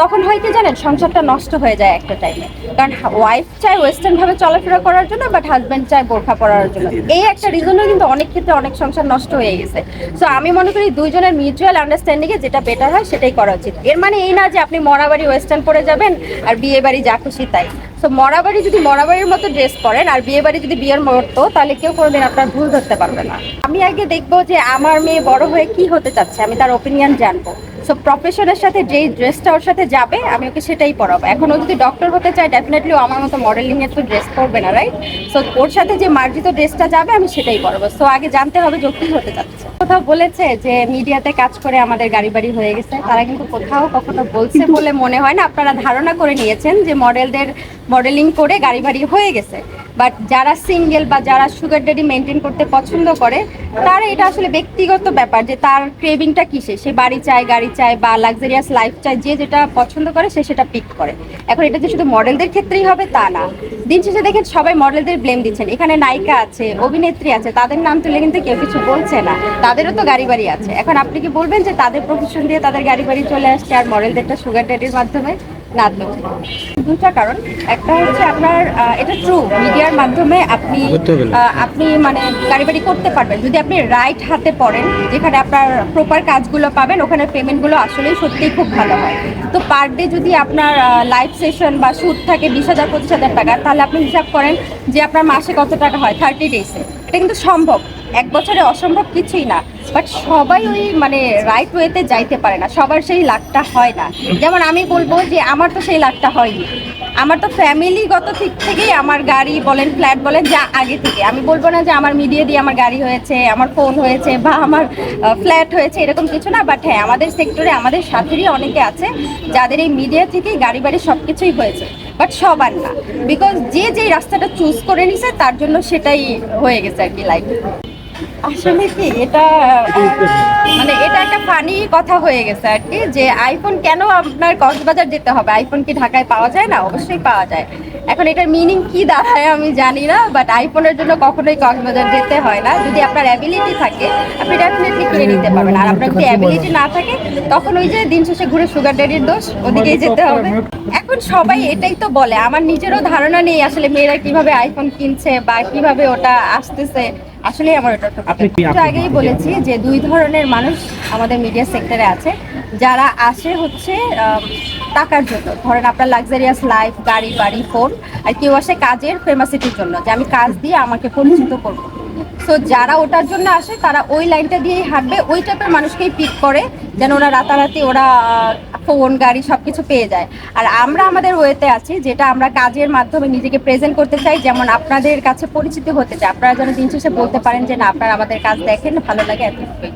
তখন হয় কি জানেন সংসারটা নষ্ট হয়ে যায় একটা টাইমে কারণ ওয়াইফ চায় ওয়েস্টার্ন ভাবে চলাফেরা করার জন্য বাট হাজব্যান্ড চায় বোরখা পরার জন্য। এই একটা রিজনও কিন্তু অনেক ক্ষেত্রে অনেক সংসার নষ্ট হয়ে গেছে। সো আমি মনে করি দুইজনের মিউচুয়াল আন্ডারস্ট্যান্ডিং এ যেটা বেটার হয় সেটাই করা উচিত। এর মানে এই না যে আপনি মরাবাড়ি ওয়েস্টার্ন পরে যাবেন আর বিয়ে বাড়ি যা খুশি তাই। সো মরাবাড়ি যদি মরাবাড়ির মতো ড্রেস পরেন আর বিয়ে বাড়ি যদি বিয়ের মতো তাহলে কেউ কোনোদিন আপনার ভুল ধরতে পারবে না। আমি আগে দেখব যে আমার মেয়ে বড় হয়ে কি হতে চাচ্ছে আমি তার ওপিনিয়ন জানব। সো প্রফেশনের সাথে যেই ড্রেসটা ওর সাথে যাবে, আমি ওকে সেটাই পরাবো। এখন ও যদি ডক্টর হতে চায় ডেফিনেটলি আমার মতো মডেলিং এর তো ড্রেস পরবে না রাইট সো ওর সাথে যে মার্জিত ড্রেসটা যাবে, আমি সেটাই পরাবো। সো আগে জানতে হবে যে কি হতে চাচ্ছে কোথাও বলেছে যে মিডিয়াতে কাজ করে আমাদের গাড়ি বাড়ি হয়ে গেছে? তারা কিন্তু কোথাও কখনো বলছে বলে মনে হয় না। আপনারা ধারণা করে নিয়েছেন যে মডেলদের মডেলিং করে গাড়ি বাড়ি হয়ে গেছে। বাট যারা সিঙ্গেল বা যারা সুগার ডেডি মেনটেন করতে পছন্দ করে তারা এটা আসলে ব্যক্তিগত ব্যাপার যে তার ক্রেভিংটা কিসে? সে বাড়ি চায় গাড়ি চায় বা লাক্সারিয়াস লাইফ চায় যে যেটা পছন্দ করে সে সেটা পিক করে। এখন এটা যে শুধু মডেলদের ক্ষেত্রেই হবে তা না। দিন শেষে দেখেন সবাই মডেলদের ব্লেম দিচ্ছেন। এখানে নায়িকা আছে অভিনেত্রী আছে তাদের নাম তুলে কিন্তু কেউ কিছু বলছে না। তাদেরও তো গাড়ি বাড়ি আছে। এখন আপনি কি বলবেন যে তাদের প্রফেশন দিয়ে তাদের গাড়ি বাড়ি চলে আসছে আর মডেলদেরটা সুগার ডেডির মাধ্যমে? না তো। দুটা কারণ। একটা হচ্ছে আপনার এটা ট্রু মিডিয়ার মাধ্যমে আপনি আপনি মানে গাড়ি বাড়ি করতে পারবেন। যদি আপনি রাইট হাতে পড়েন যেখানে আপনার প্রপার কাজগুলো পাবেন ওখানে পেমেন্টগুলো আসলেই সত্যিই খুব ভালো হয়। তো পার ডে যদি আপনার লাইভ সেশন বা শ্যুট থাকে বিশ হাজার পঁচিশ হাজার টাকা তাহলে আপনি হিসাব করেন যে আপনার মাসে কত টাকা হয়? থার্টি ডেজে এটা কিন্তু সম্ভব। এক বছরে অসম্ভব কিছুই না বাট সবাই ওই মানে রাইট ওয়েতে যাইতে পারে না, সবার সেই লাখটা হয় না। যেমন আমি বলব যে আমার তো সেই লাখটা হয়নি। আমার তো ফ্যামিলিগত দিক থেকেই আমার গাড়ি বলেন ফ্ল্যাট বলেন, যা আগে থেকে। আমি বলব না যে আমার মিডিয়া দিয়ে আমার গাড়ি হয়েছে, আমার ফোন হয়েছে বা আমার ফ্ল্যাট হয়েছে, এরকম কিছু না বাট হ্যাঁ আমাদের সেক্টরে আমাদের সাথেরই অনেকে আছে, যাদের এই মিডিয়া থেকেই গাড়ি বাড়ি সব কিছুই হয়েছে বাট সবার না। বিকজ যে যে রাস্তাটা চুজ করে নিছে, তার জন্য সেটাই হয়ে গেছে আর কি লাইফ আসলে কি এটা মানে এটা একটা ফানি কথা হয়ে গেছে আর কি যে আইফোন কেন আপনার কক্সবাজার যেতে হবে? আইফোন কি ঢাকায় পাওয়া যায় না? অবশ্যই পাওয়া যায়। এখন এটার মিনিং কি দাঁড়ায় আমি জানি না বাট আইফোনের জন্য কখনোই কক্সবাজার যেতে হয় না। যদি আপনার অ্যাবিলিটি থাকে আপনি ডেফিনেটলি কিনে নিতে পারবেন। আর আপনার যদি অ্যাবিলিটি না থাকে তখন ওই যে দিন শেষে ঘুরে সুগার ড্যাডির দোষ ওদিকেই যেতে হবে। এখন সবাই এটাই তো বলে আমার নিজেরও ধারণা নেই আসলে মেয়েরা কীভাবে আইফোন কিনছে বা কীভাবে ওটা আসতেছে। আসলে আমার কি- একটু আগেই বলেছি যে দুই ধরনের মানুষ আমাদের মিডিয়া সেক্টরে আছে। যারা আসে হচ্ছে টাকার জন্য। ধরেন আপনার লাক্সারিয়াস লাইফ গাড়ি বাড়ি ফোন আর কেউ আসে কাজের ফেমাসিটির জন্য যে আমি কাজ দিয়ে আমাকে পরিচিত করব। সো যারা ওটার জন্য আসে, তারা ওই লাইনটা দিয়েই হাঁটবে। ওই টাইপের মানুষকেই পিক করে, যেন ওরা রাতারাতি ওরা ফোন গাড়ি সব কিছু পেয়ে যায়। আর আমরা আমাদের ওয়েতে আছি, যেটা আমরা কাজের মাধ্যমে নিজেকে প্রেজেন্ট করতে চাই, যেমন আপনাদের কাছে পরিচিত হতে চাই। আপনারা যেন দিন শেষে বলতে পারেন যে, না, আপনারা আমাদের কাজ দেখেন, ভালো লাগে, এতটুকুই।